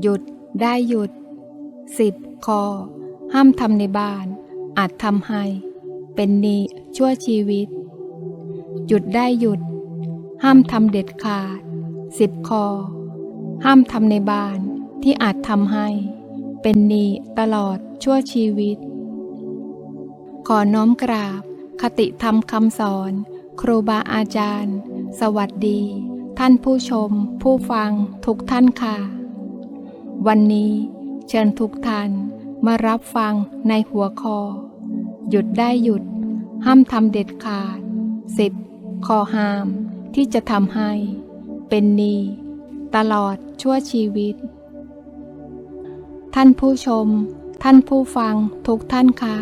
หยุด ได้หยุด 10. คอ ห้ามทำในบ้าน อาจทำให้ เป็นนีชั่วชีวิต หยุดได้หยุด ห้ามทำเด็ดขาด 10. คอ ห้ามทำในบ้านที่อาจทำให้ เป็นนีตลอดชั่วชีวิต ขอน้อมกราบ คติธรรมคำสอน ครูบาอาจารย์ สวัสดี ท่านผู้ชม ผู้ฟังทุกท่านค่ะ วันนี้เชิญทุกท่านมารับฟังในหัวข้อ หยุดได้หยุด ห้ามทำเด็ดขาด 10. ข้อห้ามที่จะทำให้ เป็นนีตลอดชั่วชีวิต ท่านผู้ชม ท่านผู้ฟังทุกท่านคะ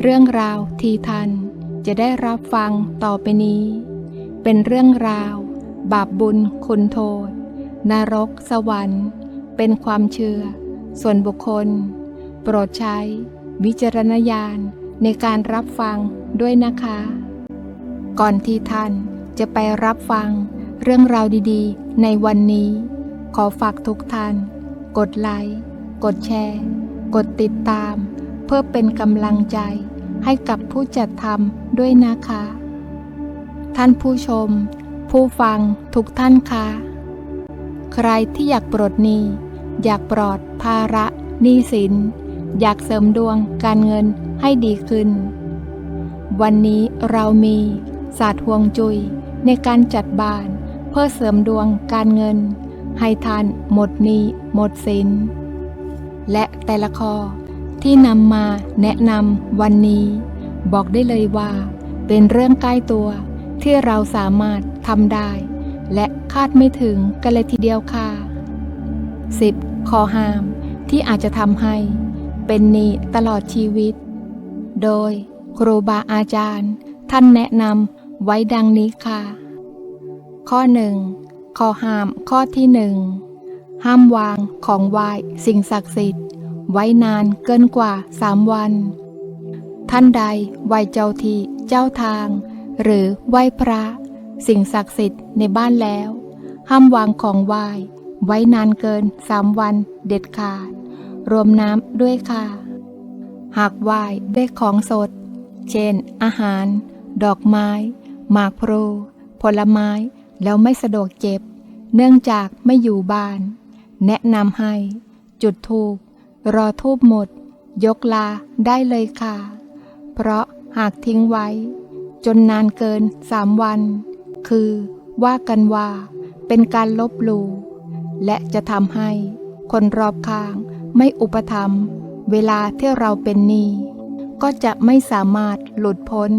เรื่องราวที่ท่านจะได้รับฟังต่อไปนี้ เป็นเรื่องราว บาปบุญคุณโทษ นรกสวรรค์ เป็นความเชื่อ ส่วนบุคคล โปรดใช้ วิจารณญาณในการรับฟังด้วยนะคะ ก่อนที่ท่านจะไปรับฟังเรื่องราวดีๆ ในวันนี้ ขอฝากทุกท่าน กดไลค์ กดแชร์ กดติดตาม เพื่อเป็นกำลังใจให้กับผู้จัดทำด้วยนะคะ ท่านผู้ชม ผู้ฟังทุกท่านคะ ใครที่อยากปลดหนี้ อยากปลอดภาระหนี้สิน อยากเสริมดวงการเงินให้ดีขึ้น วันนี้เรามีศาสตร์ห่วงจุยในการจัดบานเพื่อเสริมดวงการเงิน ให้ทานหมดหนี้หมดสิน และแต่ละข้อที่นำมาแนะนำวันนี้ บอกได้เลยว่า เป็นเรื่องใกล้ตัวที่เราสามารถทำได้ และคาดไม่ถึงกันเลยทีเดียวค่ะ 10. ข้อห้ามที่อาจจะทำให้เป็นนีตลอดชีวิต โดยครูบาอาจารย์ ท่านแนะนำไว้ดังนี้ค่ะ ข้อหนึ่งข้อห้ามข้อที่หนึ่งห้ามวางของไหว้สิ่งศักดิ์สิทธิ์ ไว้นานเกินกว่าสามวัน ท่านใดไหวเจ้าที่เจ้าทาง หรือไหวพระ สิ่งศักดิ์สิทธิ์ในบ้านแล้ว ห้ามวางของไหว้ ไว้นานเกินสามวันเด็ดขาด รวมน้ำด้วยค่ะ หากไหว้ด้วยของสด เช่น อาหาร ดอกไม้ หมากพลูผลไม้ แล้วไม่สะดวกเจ็บ เนื่องจากไม่อยู่บ้าน แนะนำให้ จุดทูบรอทูบหมด ยกลาได้เลยค่ะ เพราะหากทิ้งไว้ จนนานเกินสามวัน คือว่ากันว่า เป็นการลบหลู่ และจะทำให้คนรอบข้างไม่อุปถัมเวลาที่เราเป็นหนี้ก็จะไม่สามารถหลุดพ้น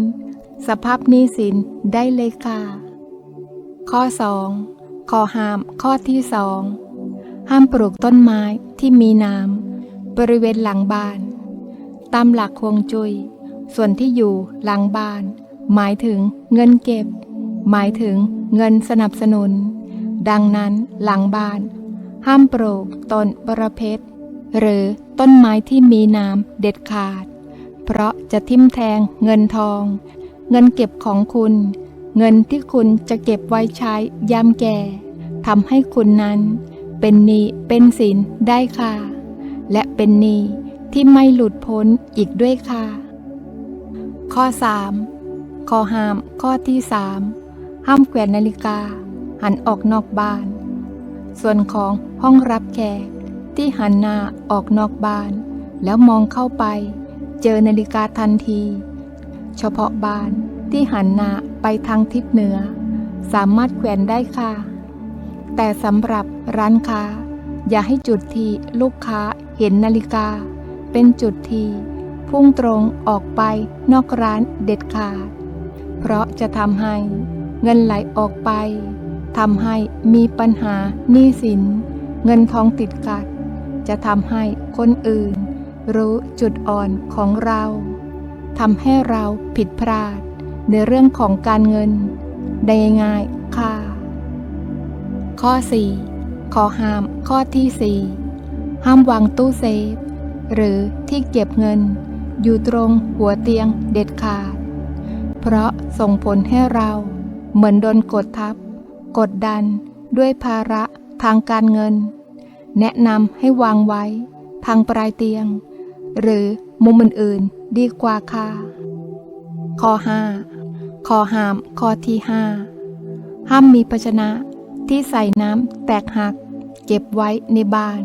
สภาพหนี้สินได้เลยค่ะ ข้อ 2. ข้อห้ามข้อที่สองห้ามปลูกต้นไม้ที่มีน้ำบริเวณหลังบ้าน ตามหลักฮวงจุย้ยส่วนที่อยู่หลังบ้าน หมายถึงเงินเก็บ หมายถึงเงินสนับสนุน ดังนั้นหลังบ้าน ห้ามปลูกต้นประเภทหรือต้นไม้ที่มีน้ำเด็ดขาด เพราะจะทิ่มแทงเงินทอง เงินเก็บของคุณ เงินที่คุณจะเก็บไว้ใช้ยามแก่ทำให้คุณนั้นเป็นหนี้เป็นสินได้ค่ะ และเป็นหนี้ที่ไม่หลุดพ้นอีกด้วยค่ะ ข้อ 3. ข้อห้ามข้อที่ 3 ห้ามแขวนนาฬิกา หันออกนอกบ้าน ส่วนของห้องรับแขกที่หันหน้าออกนอกบ้าน แล้วมองเข้าไป เจอนาฬิกาทันที เฉพาะบ้านที่หันหน้าไปทางทิศเหนือ สามารถแขวนได้ค่ะ แต่สำหรับร้านค้า อย่าให้จุดที่ลูกค้าเห็นนาฬิกา เป็นจุดที่พุ่งตรงออกไปนอกร้านเด็ดขาด เพราะจะทำให้เงินไหลออกไป ทำให้มีปัญหาหนี้สิน เงินทองติดกัด จะทำให้คนอื่น รู้จุดอ่อนของเราทำให้เราผิดพลาด ในเรื่องของการเงิน ได้ง่ายค่ะ ข้อ 4 ขอห้ามข้อที่ 4 ห้ามวางตู้เซฟ หรือที่เก็บเงิน อยู่ตรงหัวเตียงเด็ดขาด เพราะส่งผลให้เราเหมือนโดนกดทับ กดดัน ด้วยภาระทางการเงิน แนะนำให้วางไว้ ทางปลายเตียง หรือมุมอื่นๆดีกว่าค่ะข้อ 5. ข้อห้ามข้อที่ 5 ห้ามมีภาชนะที่ใส่น้ำแตกหัก เก็บไว้ในบ้าน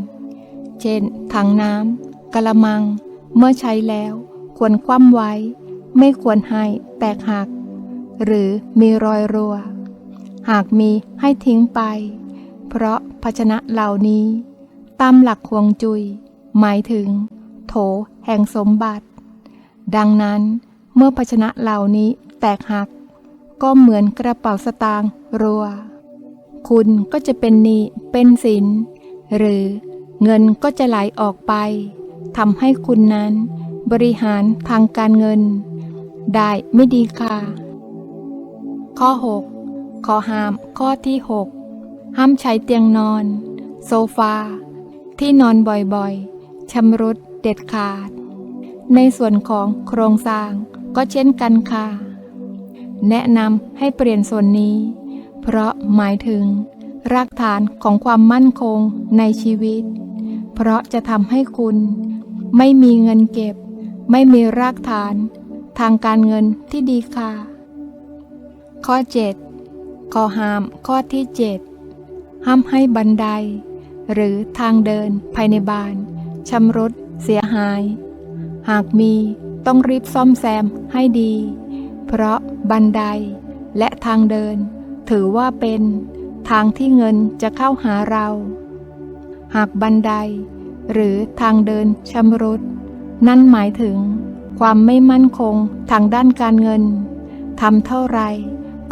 เช่น ถังน้ำกระมัง เมื่อใช้แล้ว ควรคว่ำไว้ ไม่ควรให้แตกหัก หรือมีรอยรั่ว หากมีให้ทิ้งไป เพราะภาชนะเหล่านี้ ตามหลักควงจุย หมายถึง โถแห่งสมบัติ ดังนั้นเมื่อภาชนะเหล่านี้แตกหัก ก็เหมือนกระเป๋าสตางค์รัว คุณก็จะเป็นหนี้เป็นสิน หรือเงินก็จะไหลออกไปทำให้คุณนั้นบริหารทางการเงิน ได้ไม่ดีค่ะ ข้อ 6 ข้อห้ามข้อที่ 6 ห้ามใช้เตียงนอน โซฟา ที่นอนบ่อยๆชำรุดเด็ดขาด ในส่วนของโครงสร้างก็เช่นกันค่ะ แนะนำให้เปลี่ยนส่วนนี้ เพราะหมายถึง รากฐานของความมั่นคงในชีวิต เพราะจะทำให้คุณ ไม่มีเงินเก็บ ไม่มีรากฐาน ทางการเงินที่ดีค่ะ ข้อ 7 ข้อห้ามข้อที่ 7 ห้ามให้บันได หรือทางเดินภายในบ้านชำรุดเสียหาย หากมีต้องรีบซ่อมแซมให้ดี เพราะบันไดและทางเดิน ถือว่าเป็นทางที่เงินจะเข้าหาเรา หากบันได หรือทางเดินชำรุด นั่นหมายถึง ความไม่มั่นคงทางด้านการเงินทำเท่าไร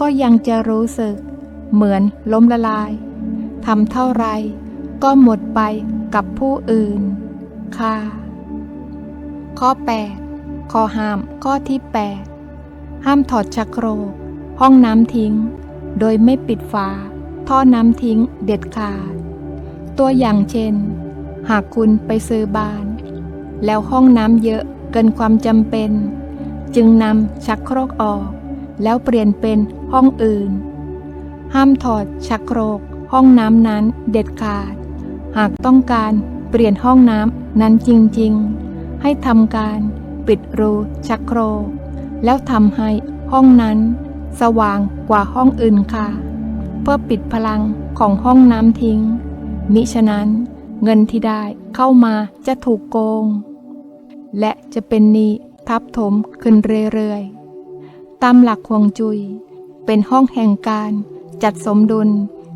ก็ยังจะรู้สึก เหมือนล้มละลายทำเท่าไร ก็หมดไปกับผู้อื่น ค่ะ ข้อ 8 ข้อห้ามข้อที่ 8 ห้ามถอดชักโครก ห้องน้ำทิ้ง โดยไม่ปิดฝาท่อน้ำทิ้งเด็ดขาด ตัวอย่างเช่น หากคุณไปซื้อบ้าน แล้วห้องน้ำเยอะเกินความจำเป็น จึงนำชักโครกออก แล้วเปลี่ยนเป็น ห้องอื่น ห้ามถอดชักโครก ห้องน้ำนั้นเด็ดขาด หากต้องการเปลี่ยนห้องน้ำนั้นจริงๆ ให้ทำการปิดรูชักโครก แล้วทำให้ห้องนั้น สว่างกว่าห้องอื่นค่ะ เพื่อปิดพลังของห้องน้ำทิ้ง มิฉะนั้นเงินที่ได้เข้ามาจะถูกโกง และจะเป็นหนี้ทับถมขึ้นเรื่อยๆ ตามหลักควงจุย เป็นห้องแห่งการจัดสมดุล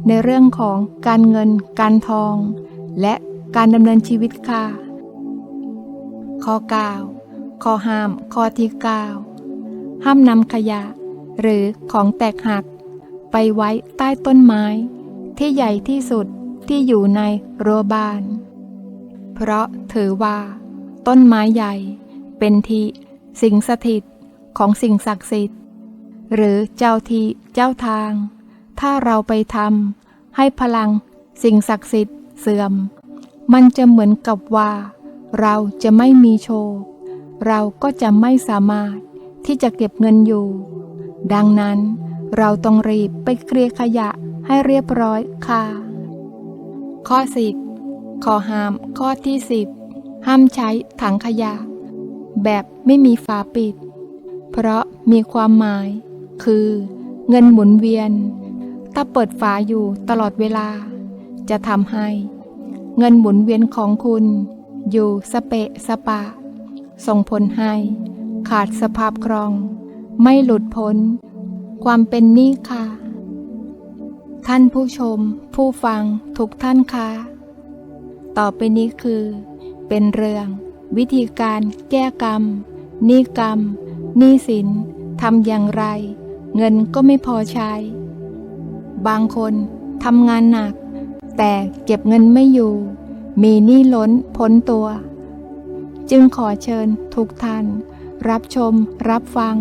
ในเรื่องของการเงิน การทอง และการดำเนินชีวิตค่ะ ข้อ 9 ข้อห้าม ข้อที่ 9 ห้ามนำขยะ หรือของแตกหัก ไปไว้ใต้ต้นไม้ ที่ใหญ่ที่สุดที่อยู่ในรั้วบ้าน เพราะถือว่า ต้นไม้ใหญ่ เป็นที่สิ่งสถิตของสิ่งศักดิ์สิทธิ์ หรือเจ้าทีเจ้าทาง ถ้าเราไปทำให้พลัง สิ่งศักดิ์สิทธิ์เสื่อม มันจะเหมือนกับว่า เราจะไม่มีโชค เราก็จะไม่สามารถที่จะเก็บเงินอยู่ ดังนั้นเราต้องรีบไปเคลียร์ขยะให้เรียบร้อยค่ะ ข้อ 10 ข้อห้ามข้อที่ 10 ห้ามใช้ถังขยะ แบบไม่มีฝาปิด เพราะมีความหมาย คือเงินหมุนเวียน ถ้าเปิดฝาอยู่ตลอดเวลา จะทำให้ เงินหมุนเวียนของคุณ อยู่สเปะสปะ ส่งผลให้ ขาดสภาพคล่อง ไม่หลุดพ้น ความเป็นหนี้ค่ะ ท่านผู้ชม ผู้ฟังทุกท่านคะต่อไปนี้คือ เป็นเรื่องวิธีการแก้กรรมหนี้กรรมหนี้สินทำอย่างไร เงินก็ไม่พอใช้ บางคนทำงานหนัก แต่เก็บเงินไม่อยู่ มีหนี้ล้นพ้นตัว จึงขอเชิญทุกท่าน รับชมรับฟัง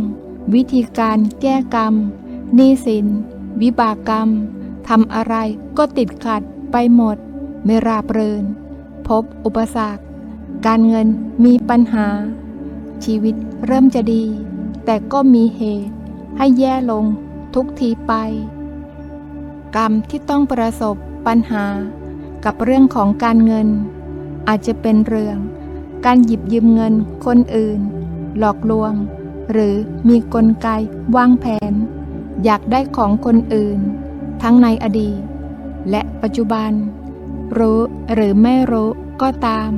วิธีการแก้กรรมหนี้สิน วิบากกรรมทำอะไรก็ติดขัดไปหมด ไม่ราบรื่น พบอุปสรรค การเงินมีปัญหา ชีวิตเริ่มจะดี แต่ก็มีเหตุ ให้แย่ลงทุกทีไป กรรมที่ต้องประสบปัญหากับเรื่องของการเงิน อาจจะเป็นเรื่อง การหยิบยืมเงินคนอื่น หลอกลวง หรือมีกลไกวางแผน อยากได้ของคนอื่น ทั้งในอดีต และปัจจุบัน รู้หรือไม่รู้ก็ตาม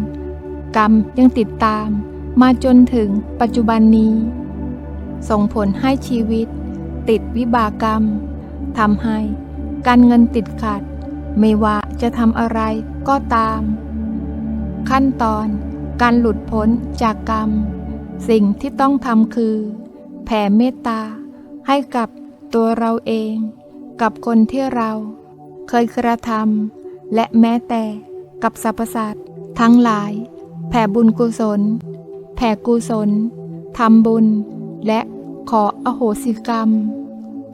กรรมยังติดตามมาจนถึงปัจจุบันนี้ ส่งผลให้ชีวิต ติดวิบากกรรมทำให้ การเงินติดขัด ไม่ว่าจะทำอะไรก็ตาม ขั้นตอนการหลุดพ้นจากกรรม สิ่งที่ต้องทำคือ แผ่เมตตาให้กับตัวเราเอง กับคนที่เรา เคยกระทำและแม้แต่กับสรรพสัตว์ทั้งหลาย แผ่บุญกุศล แผ่กุศลทำบุญ และขออโหสิกรรม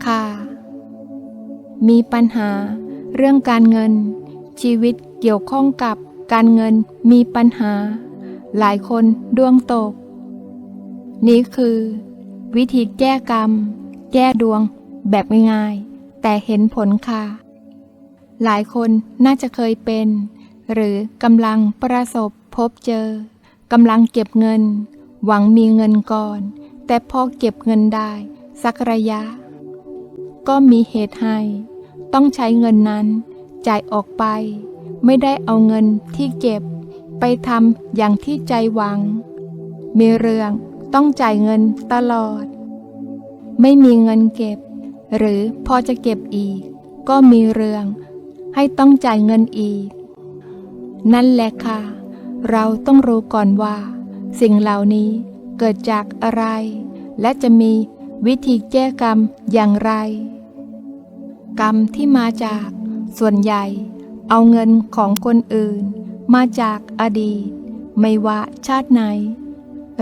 ค่ะ มีปัญหา เรื่องการเงิน ชีวิตเกี่ยวข้องกับการเงินมีปัญหา หลายคนดวงตก นี้คือ วิธีแก้กรรม แก้ดวงแบบง่ายๆแต่เห็นผลค่ะ หลายคนน่าจะเคยเป็น หรือกำลังประสบพบเจอกำลังเก็บเงิน หวังมีเงินก่อน แต่พอเก็บเงินได้ สักระยะ ก็มีเหตุให้ ต้องใช้เงินนั้น จ่ายออกไป ไม่ได้เอาเงินที่เก็บ ไปทำอย่างที่ใจหวัง มีเรื่องต้องจ่ายเงินตลอด ไม่มีเงินเก็บ หรือพอจะเก็บอีก ก็มีเรื่องให้ต้องจ่ายเงินอีก นั่นแหละค่ะ เราต้องรู้ก่อนว่า สิ่งเหล่านี้ เกิดจากอะไร และจะมีวิธีแก้กรรมอย่างไร กรรมที่มาจากส่วนใหญ่ เอาเงินของคนอื่น มาจากอดีต ไม่ว่าชาติไหน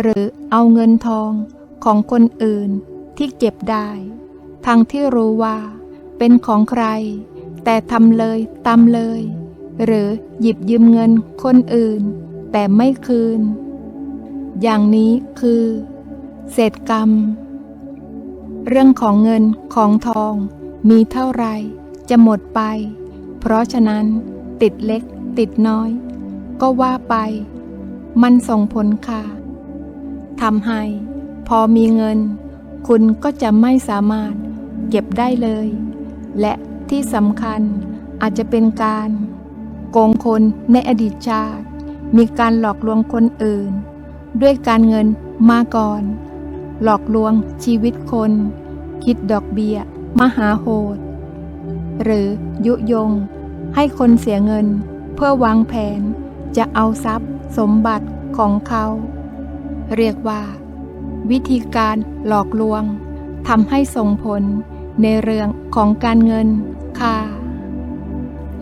หรือเอาเงินทองของคนอื่นที่เก็บได้ ทั้งที่รู้ว่า เป็นของใคร แต่ทำเลยตามเลย หรือหยิบยืมเงินคนอื่น แต่ไม่คืน อย่างนี้คือ เศษกรรม เรื่องของเงินของทอง มีเท่าไรจะหมดไป เพราะฉะนั้น ติดเล็ก ติดน้อย ก็ว่าไป มันส่งผลค่ะทำให้ พอมีเงิน คุณก็จะไม่สามารถเก็บได้เลย และที่สำคัญอาจจะเป็นการ โกงคนในอดีตชาติ มีการหลอกลวงคนอื่น ด้วยการเงินมาก่อน หลอกลวงชีวิตคน คิดดอกเบี้ย มหาโหด หรือยุยง ให้คนเสียเงิน เพื่อวางแผน จะเอาทรัพย์สมบัติของเขา เรียกว่า วิธีการหลอกลวงทำให้ส่งผลในเรื่องของการเงินค่ะ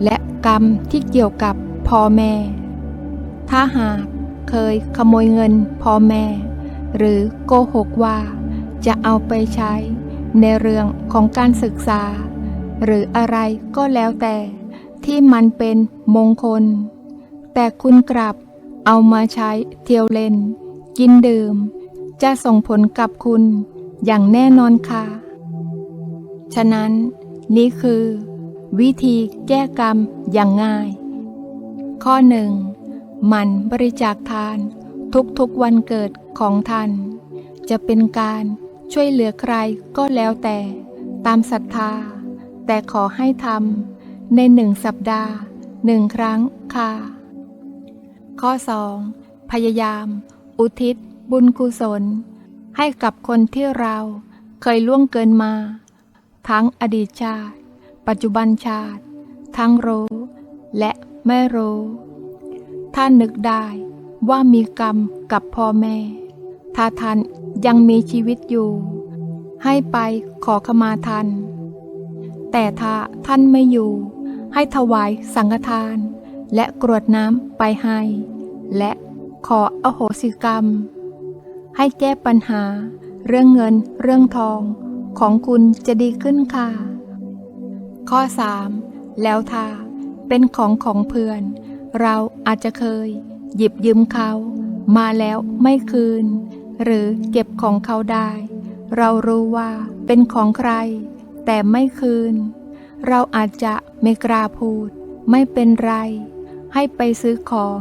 และกรรมที่เกี่ยวกับพ่อแม่ ถ้าหาก เคยขโมยเงินพ่อแม่ หรือโกหกว่าจะเอาไปใช้ในเรื่องของการศึกษา หรืออะไรก็แล้วแต่ที่มันเป็นมงคล แต่คุณกลับเอามาใช้เที่ยวเล่น กินดื่ม จะส่งผลกับคุณอย่างแน่นอนค่ะ ฉะนั้นนี่คือ วิธีแก้กรรมอย่างง่าย ข้อหนึ่ง มันบริจาคทาน ทุกๆวันเกิดของท่าน จะเป็นการช่วยเหลือใครก็แล้วแต่ ตามศรัทธา แต่ขอให้ทำในหนึ่งสัปดาห์หนึ่งครั้งค่ะ ข้อ 2. พยายาม อุทิศ บุญกุศล ให้กับคนที่เราเคยล่วงเกินมา ทั้งอดีตชาติ ปัจจุบันชาติ ทั้งรู้และไม่รู้ ถ้านึกได้ว่ามีกรรมกับพ่อแม่ ถ้าท่านยังมีชีวิตอยู่ ให้ไปขอขมาท่าน แต่ถ้าท่านไม่อยู่ ให้ถวายสังฆทาน และกรวดน้ำไปให้ และขออโหสิกรรม ให้แก้ปัญหาเรื่องเงินเรื่องทองของคุณจะดีขึ้นค่ะ ข้อ 3. แล้วถ้าเป็นของของเพื่อน เราอาจจะเคย หยิบยืมเขา มาแล้วไม่คืน หรือเก็บของเขาได้ เรารู้ว่าเป็นของใคร แต่ไม่คืน เราอาจจะไม่กล้าพูด ไม่เป็นไร ให้ไปซื้อของ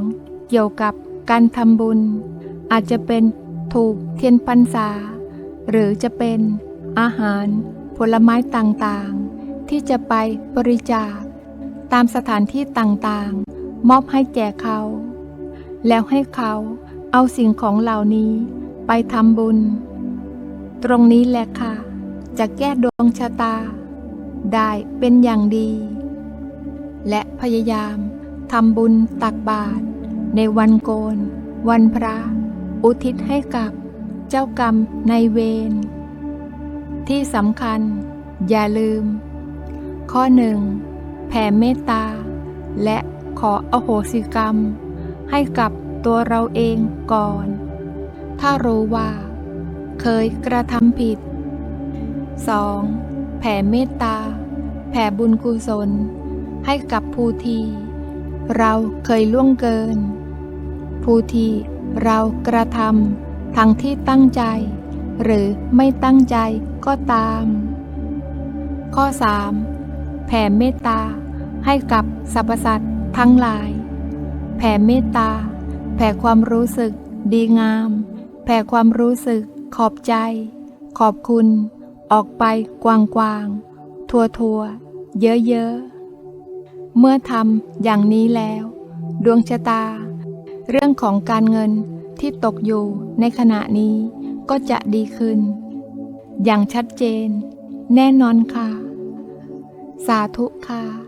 เกี่ยวกับการทำบุญ อาจจะเป็นถูกเทียนพรรษา หรือจะเป็นอาหารผลไม้ต่างๆ ที่จะไปบริจาค ตามสถานที่ต่างๆ มอบให้แก่เขา แล้วให้เขาเอาสิ่งของเหล่านี้ไปทำบุญ ตรงนี้แหละค่ะ จะแก้ดวงชะตา ได้เป็นอย่างดี และพยายามทำบุญตักบาตรในวันโกน วันพระ อุทิศให้กับเจ้ากรรมในเวรที่สำคัญ อย่าลืม ข้อหนึ่งแผ่เมตตา และ ขออโหสิกรรม ให้กับตัวเราเองก่อน ถ้ารู้ว่า เคยกระทำผิด 2. แผ่เมตตา แผ่บุญกุศล ให้กับผู้ที่เราเคยล่วงเกิน ผู้ที่เรากระทำทั้งที่ตั้งใจ หรือไม่ตั้งใจก็ตาม ข้อ 3. แผ่เมตตาให้กับสรรพสัตว์ ทั้งหลาย แผ่เมตตา แผ่ความรู้สึก ดีงาม แผ่ความรู้สึก ขอบใจ ขอบคุณ ออกไปกว้างๆทัวทัวๆเยอะๆเมื่อทำอย่างนี้แล้ว ดวงชะตา เรื่องของการเงินที่ตกอยู่ในขณะนี้ก็จะดีขึ้น อย่างชัดเจน แน่นอนค่ะ สาธุค่ะ